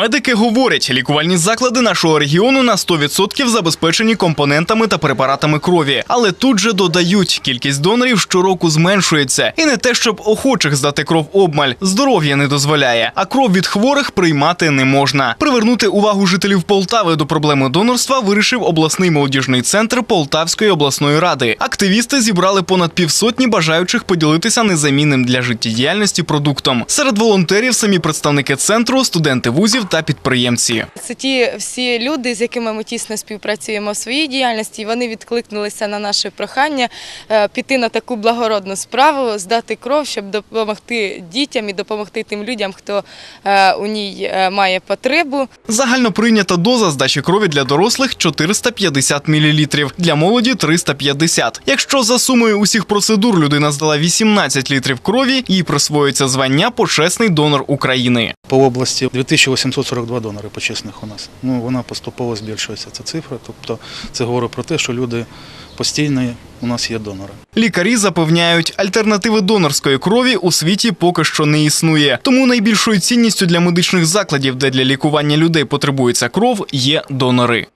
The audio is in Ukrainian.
Медики говорять, лікувальні заклади нашого регіону на 100% забезпечені компонентами та препаратами крові. Але тут же додають, кількість донорів щороку зменшується. І не те, щоб охочих здати кров обмаль, здоров'я не дозволяє, а кров від хворих приймати не можна. Привернути увагу жителів Полтави до проблеми донорства вирішив обласний молодіжний центр Полтавської обласної ради. Активісти зібрали понад півсотні бажаючих поділитися незамінним для життєдіяльності продуктом. Серед волонтерів самі представники центру, студенти вузів та підприємці. Це ті всі люди, з якими ми тісно співпрацюємо в своїй діяльності. і Вони відкликнулися на наше прохання е, піти на таку благородну справу, здати кров, щоб допомогти дітям і допомогти тим людям, хто е, у ній е, має потребу. Загально прийнята доза здачі крові для дорослих 450 мл, для молоді 350. Якщо за сумою усіх процедур людина здала 18 літрів крові, їй присвоюється звання почесний донор України. По області 2842 донори почесних у нас. Ну, вона поступово збільшується ця цифра. Тобто це говорить про те, що люди постійно у нас є донори. Лікарі запевняють, альтернативи донорської крові у світі поки що не існує. Тому найбільшою цінністю для медичних закладів, де для лікування людей потребується кров, є донори.